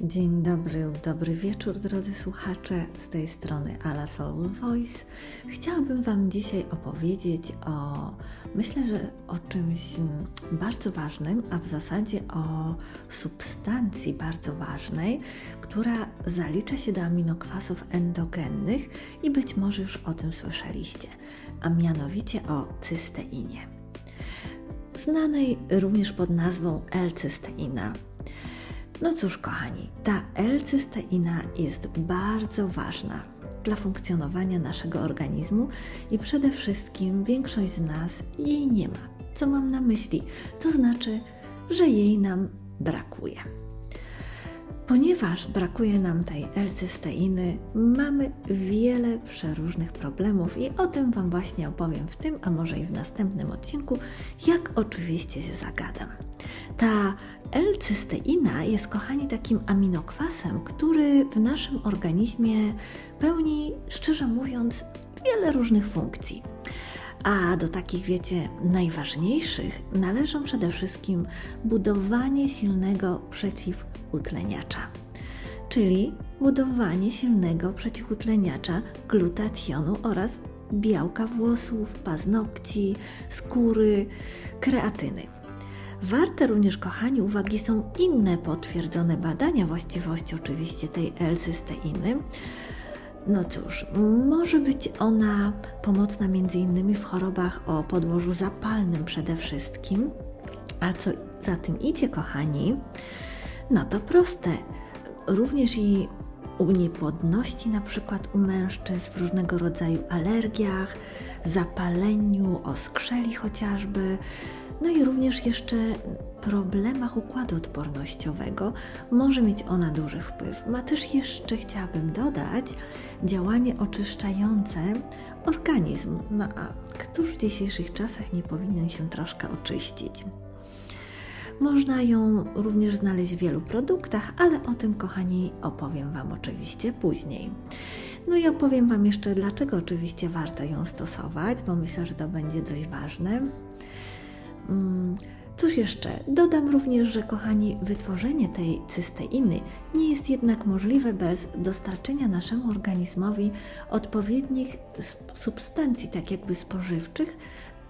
Dzień dobry, dobry wieczór, drodzy słuchacze. Z tej strony Ala Soul Voice. Chciałabym Wam dzisiaj opowiedzieć o, myślę, że o czymś bardzo ważnym, a w zasadzie o substancji bardzo ważnej, która zalicza się do aminokwasów endogennych i być może już o tym słyszeliście, a mianowicie o cysteinie. Znanej również pod nazwą L-cysteina. No cóż, kochani, ta L-cysteina jest bardzo ważna dla funkcjonowania naszego organizmu i przede wszystkim większość z nas jej nie ma. Co mam na myśli? To znaczy, że jej nam brakuje. Ponieważ brakuje nam tej L-cysteiny, mamy wiele przeróżnych problemów i o tym Wam właśnie opowiem w tym, a może i w następnym odcinku, jak oczywiście się zagadam. Ta L-cysteina jest, kochani, takim aminokwasem, który w naszym organizmie pełni, szczerze mówiąc, wiele różnych funkcji. A do takich, wiecie, najważniejszych należą przede wszystkim budowanie silnego przeciwutleniacza, czyli budowanie silnego przeciwutleniacza glutationu oraz białka włosów, paznokci, skóry, kreatyny. Warte również, kochani, uwagi są inne potwierdzone badania właściwości oczywiście tej L-cysteiny. No cóż, może być ona pomocna m.in. w chorobach o podłożu zapalnym przede wszystkim. A co za tym idzie, kochani? No to proste. Również i u niepłodności, na przykład u mężczyzn, w różnego rodzaju alergiach, zapaleniu, oskrzeli chociażby, no i również jeszcze problemach układu odpornościowego może mieć ona duży wpływ. Ma też jeszcze, chciałabym dodać, działanie oczyszczające organizm. No a któż w dzisiejszych czasach nie powinien się troszkę oczyścić? Można ją również znaleźć w wielu produktach, ale o tym, kochani, opowiem Wam oczywiście później. No i opowiem Wam jeszcze, dlaczego oczywiście warto ją stosować, bo myślę, że to będzie dość ważne. Mm, Cóż jeszcze? Dodam również, że kochani, wytworzenie tej cysteiny nie jest jednak możliwe bez dostarczenia naszemu organizmowi odpowiednich substancji, tak jakby spożywczych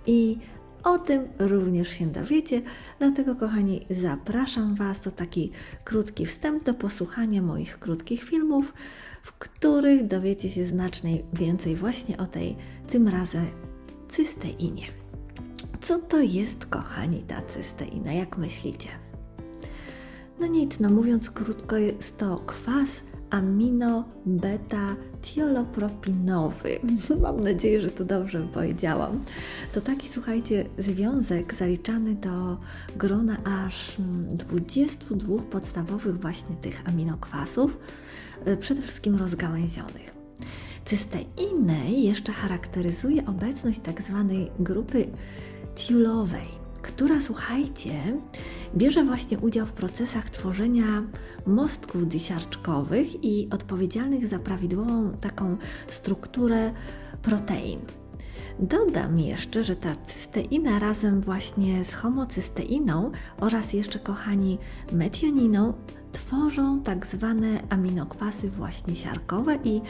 i o tym również się dowiecie. Dlatego, kochani, zapraszam Was do taki krótki wstęp do posłuchania moich krótkich filmów, w których dowiecie się znacznie więcej właśnie o tej tym razem cysteinie. Co to jest, kochani, ta cysteina? Jak myślicie? No nic, no mówiąc krótko, jest to kwas amino-beta-tiolopropinowy. Mam nadzieję, że to dobrze powiedziałam. To taki, słuchajcie, związek zaliczany do grona aż 22 podstawowych właśnie tych aminokwasów, y, przede wszystkim rozgałęzionych. Cysteinę jeszcze charakteryzuje obecność tak zwanej grupy tiulowej, która, słuchajcie, bierze właśnie udział w procesach tworzenia mostków disiarczkowych i odpowiedzialnych za prawidłową taką strukturę protein. Dodam jeszcze, że ta cysteina razem właśnie z homocysteiną oraz jeszcze, kochani, metioniną tworzą tak zwane aminokwasy właśnie siarkowe i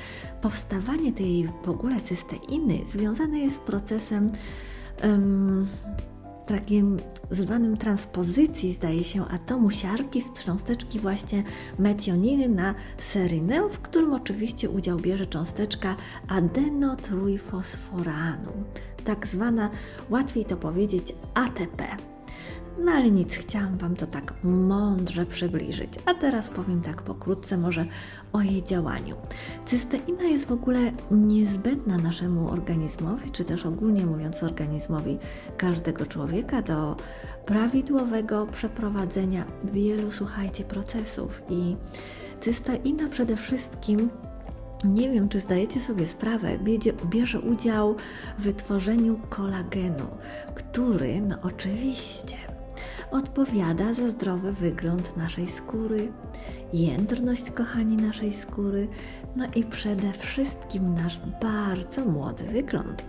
powstawanie tej w ogóle cysteiny związane jest z procesem um, takim zwanym transpozycji, zdaje się, atomu siarki z cząsteczki właśnie metioniny na serynę, w którym oczywiście udział bierze cząsteczka adenotrójfosforanu, tak zwana, łatwiej to powiedzieć, ATP. No ale nic, chciałam Wam to tak mądrze przybliżyć. A teraz powiem tak pokrótce może o jej działaniu. Cysteina jest w ogóle niezbędna naszemu organizmowi, czy też ogólnie mówiąc organizmowi każdego człowieka do prawidłowego przeprowadzenia wielu, słuchajcie, procesów. I cysteina przede wszystkim nie wiem, czy zdajecie sobie sprawę, bierze udział w wytworzeniu kolagenu, który, no oczywiście, odpowiada za zdrowy wygląd naszej skóry, jędrność, kochani, naszej skóry, no i przede wszystkim nasz bardzo młody wygląd.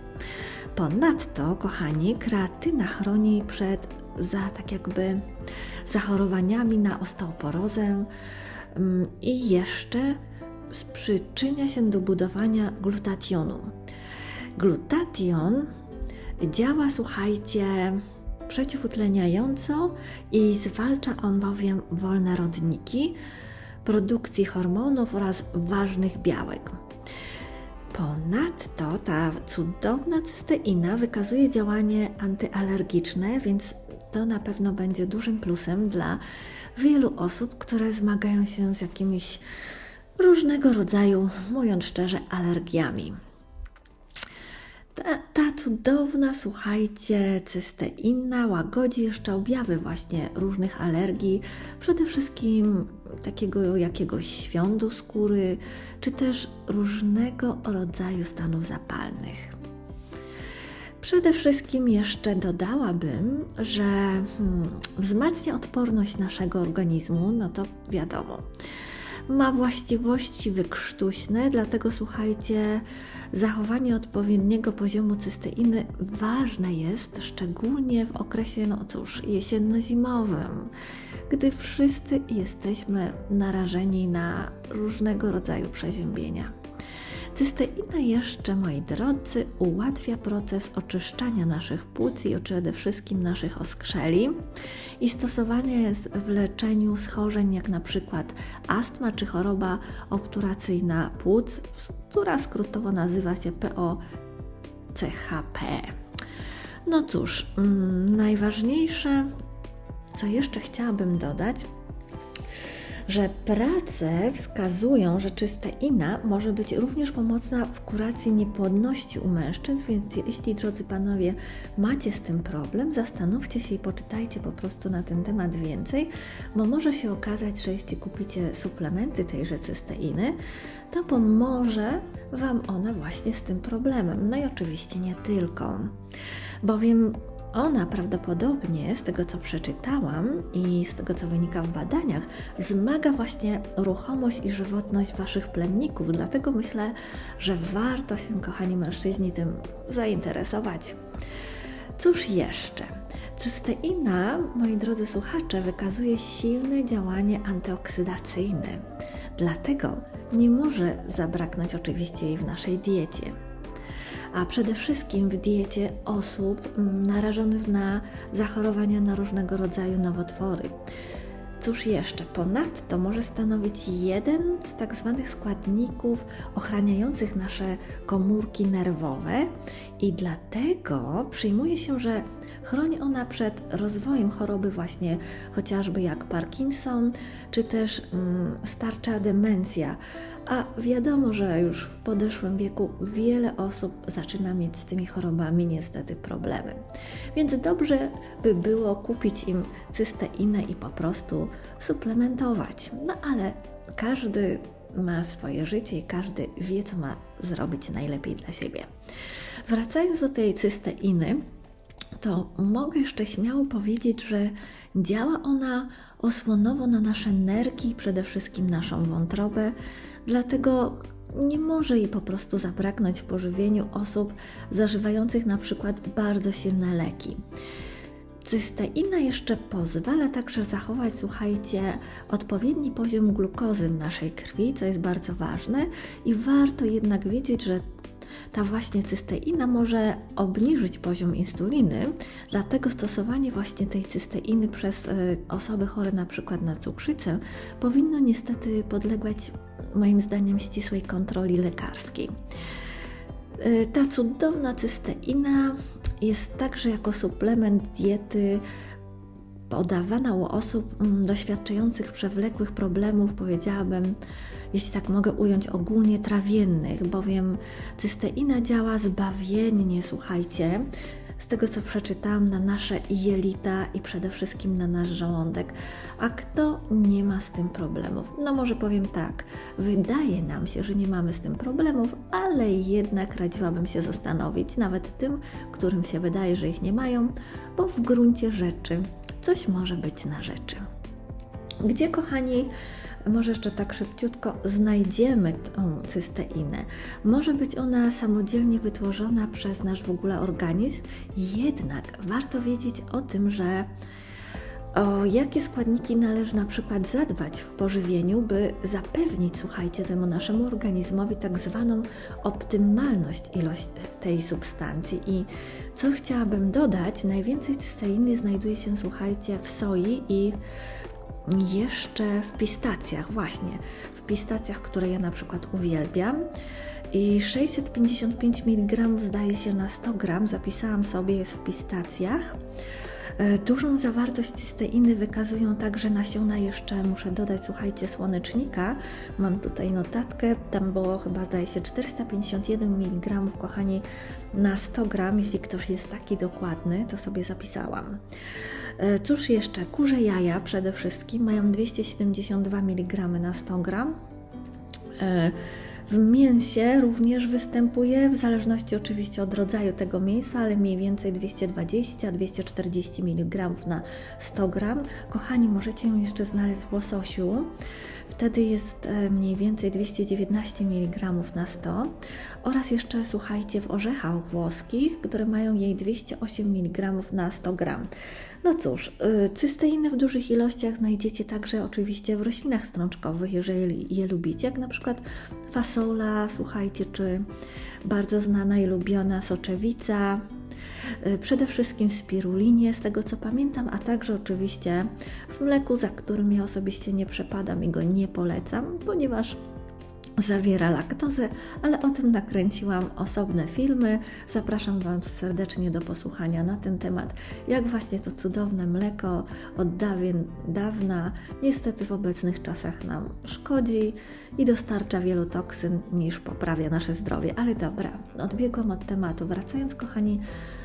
Ponadto, kochani, kreatyna chroni przed za tak jakby zachorowaniami na osteoporozę, Mm, I jeszcze przyczynia się do budowania glutationu. Glutation działa, słuchajcie, przeciwutleniająco i zwalcza on bowiem wolne rodniki produkcji hormonów oraz ważnych białek. Ponadto ta cudowna cysteina wykazuje działanie antyalergiczne, więc to na pewno będzie dużym plusem dla wielu osób, które zmagają się z jakimiś różnego rodzaju, mówiąc szczerze, alergiami. Ta, cudowna, słuchajcie, cysteina łagodzi jeszcze objawy właśnie różnych alergii, przede wszystkim takiego jakiegoś świądu skóry, czy też różnego rodzaju stanów zapalnych. Przede wszystkim jeszcze dodałabym, że hmm, wzmacnia odporność naszego organizmu, no to wiadomo ma właściwości wykrztuśne, dlatego słuchajcie, zachowanie odpowiedniego poziomu cysteiny ważne jest, szczególnie w okresie, no cóż, jesienno-zimowym, gdy wszyscy jesteśmy narażeni na różnego rodzaju przeziębienia. Cysteina jeszcze, moi drodzy, ułatwia proces oczyszczania naszych płuc i przede wszystkim naszych oskrzeli i stosowanie jest w leczeniu schorzeń jak na przykład astma czy choroba obturacyjna płuc, która skrótowo nazywa się POCHP. No cóż, mm, najważniejsze, co jeszcze chciałabym dodać, że prace wskazują, że cysteina może być również pomocna w kuracji niepłodności u mężczyzn, więc jeśli, drodzy panowie, macie z tym problem, zastanówcie się i poczytajcie po prostu na ten temat więcej, bo może się okazać, że jeśli kupicie suplementy tejże cysteiny, to pomoże Wam ona właśnie z tym problemem. No i oczywiście nie tylko, bowiem ona prawdopodobnie, z tego co przeczytałam i z tego co wynika w badaniach, wzmaga właśnie ruchomość i żywotność Waszych plemników. Dlatego myślę, że warto się, kochani mężczyźni, tym zainteresować. Cóż jeszcze? Cysteina, moi drodzy słuchacze, wykazuje silne działanie antyoksydacyjne. Dlatego nie może zabraknąć oczywiście jej w naszej diecie a przede wszystkim w diecie osób mm, narażonych na zachorowania na różnego rodzaju nowotwory. Cóż jeszcze? Ponadto może stanowić jeden z tak zwanych składników ochraniających nasze komórki nerwowe i dlatego przyjmuje się, że chroni ona przed rozwojem choroby właśnie chociażby jak Parkinson czy też mm, starcza demencja. A wiadomo, że już w podeszłym wieku wiele osób zaczyna mieć z tymi chorobami niestety problemy. Więc dobrze by było kupić im cysteinę i po prostu suplementować. No ale każdy ma swoje życie i każdy wie, co ma zrobić najlepiej dla siebie. Wracając do tej cysteiny, to mogę jeszcze śmiało powiedzieć, że działa ona osłonowo na nasze nerki przede wszystkim naszą wątrobę, dlatego nie może jej po prostu zabraknąć w pożywieniu osób zażywających na przykład bardzo silne leki. Cysteina jeszcze pozwala także zachować, słuchajcie, odpowiedni poziom glukozy w naszej krwi, co jest bardzo ważne i warto jednak wiedzieć, że ta właśnie cysteina może obniżyć poziom insuliny, dlatego stosowanie właśnie tej cysteiny przez e, osoby chore na przykład na cukrzycę powinno niestety podlegać moim zdaniem ścisłej kontroli lekarskiej. E, ta cudowna cysteina jest także jako suplement diety podawana u osób mm, doświadczających przewlekłych problemów, powiedziałabym, jeśli tak mogę ująć, ogólnie trawiennych, bowiem cysteina działa zbawiennie, słuchajcie, z tego co przeczytałam, na nasze jelita i przede wszystkim na nasz żołądek. A kto nie ma z tym problemów? No może powiem tak, wydaje nam się, że nie mamy z tym problemów, ale jednak radziłabym się zastanowić, nawet tym, którym się wydaje, że ich nie mają, bo w gruncie rzeczy coś może być na rzeczy. Gdzie, kochani, może jeszcze tak szybciutko znajdziemy tą cysteinę. Może być ona samodzielnie wytworzona przez nasz w ogóle organizm, jednak warto wiedzieć o tym, że O jakie składniki należy na przykład zadbać w pożywieniu, by zapewnić, słuchajcie, temu naszemu organizmowi tak zwaną optymalność ilość tej substancji. I co chciałabym dodać, najwięcej cysteiny znajduje się, słuchajcie, w soi i jeszcze w pistacjach, właśnie w pistacjach, które ja na przykład uwielbiam. I 655 mg zdaje się na 100 gram, zapisałam sobie, jest w pistacjach. E, Dużą zawartość cysteiny wykazują także nasiona jeszcze, muszę dodać, słuchajcie, słonecznika. Mam tutaj notatkę, tam było chyba zdaje się 451 mg, kochani, na 100 gram. Jeśli ktoś jest taki dokładny, to sobie zapisałam. E, Cóż jeszcze? Kurze jaja przede wszystkim mają 272 mg na 100 gram. E, W mięsie również występuje, w zależności oczywiście od rodzaju tego mięsa, ale mniej więcej 220-240 mg na 100 gram. Kochani, możecie ją jeszcze znaleźć w łososiu. Wtedy jest e, mniej więcej 219 mg na 100 oraz jeszcze słuchajcie w orzechach włoskich, które mają jej 208 mg na 100 gram. No cóż, y, cysteiny w dużych ilościach znajdziecie także oczywiście w roślinach strączkowych, jeżeli je lubicie, jak na przykład fasola, słuchajcie, czy bardzo znana i lubiona soczewica, y, przede wszystkim w spirulinie, z tego co pamiętam, a także oczywiście w mleku, za którym ja osobiście nie przepadam i go nie polecam, ponieważ zawiera laktozę, ale o tym nakręciłam osobne filmy. Zapraszam Was serdecznie do posłuchania na ten temat, jak właśnie to cudowne mleko od dawien, dawna niestety w obecnych czasach nam szkodzi i dostarcza wielu toksyn niż poprawia nasze zdrowie. Ale dobra, odbiegłam od tematu. Wracając, kochani,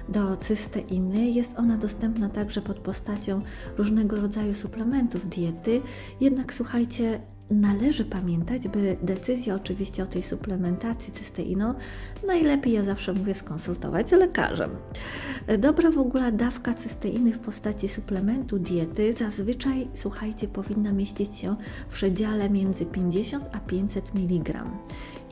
do cysteiny, jest ona dostępna także pod postacią różnego rodzaju suplementów diety. Jednak słuchajcie, Należy pamiętać, by decyzję oczywiście o tej suplementacji cysteiną najlepiej, ja zawsze mówię, skonsultować z lekarzem. Dobra w ogóle dawka cysteiny w postaci suplementu diety zazwyczaj, słuchajcie, powinna mieścić się w przedziale między 50 a 500 mg.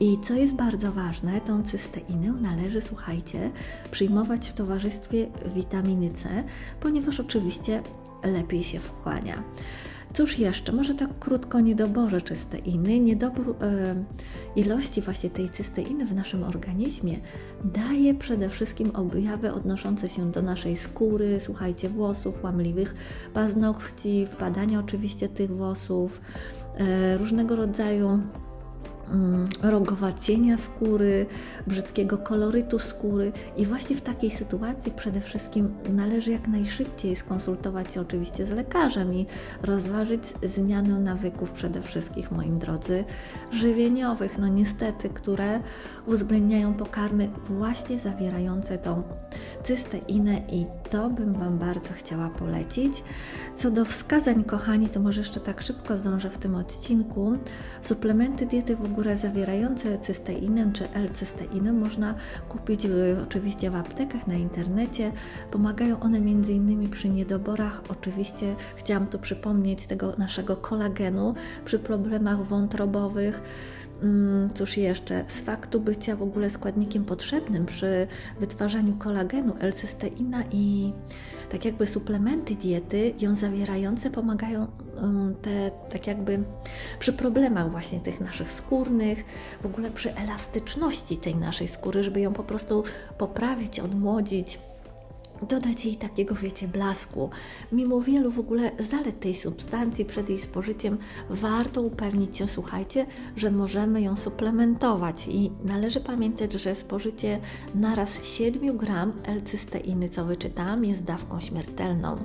I co jest bardzo ważne, tą cysteinę należy, słuchajcie, przyjmować w towarzystwie witaminy C, ponieważ oczywiście lepiej się wchłania. Cóż jeszcze? Może tak krótko niedoborze cysteiny. Niedobór e, ilości właśnie tej cysteiny w naszym organizmie daje przede wszystkim objawy odnoszące się do naszej skóry, słuchajcie, włosów, łamliwych paznokci, wpadania oczywiście tych włosów, e, różnego rodzaju rogowacienia skóry, brzydkiego kolorytu skóry. I właśnie w takiej sytuacji przede wszystkim należy jak najszybciej skonsultować się oczywiście z lekarzem i rozważyć zmianę nawyków przede wszystkim, moi drodzy, żywieniowych, no niestety, które uwzględniają pokarmy właśnie zawierające tą cysteinę i to bym Wam bardzo chciała polecić. Co do wskazań, kochani, to może jeszcze tak szybko zdążę w tym odcinku. Suplementy diety w ogóle zawierające cysteinę czy L-cysteinę można kupić w, oczywiście w aptekach, na internecie. Pomagają one m.in. przy niedoborach, oczywiście chciałam tu przypomnieć tego naszego kolagenu, przy problemach wątrobowych, Cóż jeszcze, z faktu bycia w ogóle składnikiem potrzebnym przy wytwarzaniu kolagenu, L-cysteina i tak jakby suplementy diety ją zawierające pomagają um, te tak jakby przy problemach właśnie tych naszych skórnych, w ogóle przy elastyczności tej naszej skóry, żeby ją po prostu poprawić, odmłodzić, dodać jej takiego, wiecie, blasku. Mimo wielu w ogóle zalet tej substancji przed jej spożyciem, warto upewnić się, słuchajcie, że możemy ją suplementować i należy pamiętać, że spożycie naraz 7 gram L-cysteiny, co wyczytałam, jest dawką śmiertelną.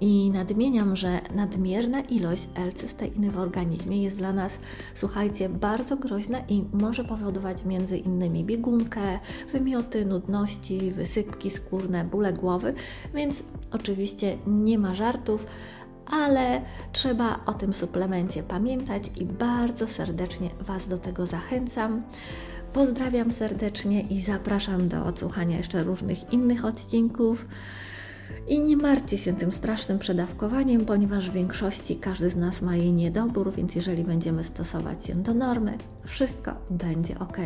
I nadmieniam, że nadmierna ilość L-cysteiny w organizmie jest dla nas, słuchajcie, bardzo groźna i może powodować między innymi biegunkę, wymioty, nudności, wysypki skórne, bóle głowy, więc oczywiście nie ma żartów, ale trzeba o tym suplemencie pamiętać i bardzo serdecznie Was do tego zachęcam. Pozdrawiam serdecznie i zapraszam do odsłuchania jeszcze różnych innych odcinków. I nie martwcie się tym strasznym przedawkowaniem, ponieważ w większości każdy z nas ma jej niedobór, więc jeżeli będziemy stosować się do normy, wszystko będzie ok.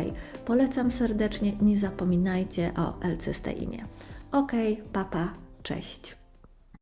Polecam serdecznie, nie zapominajcie o L-cysteinie. Ok, papa, cześć.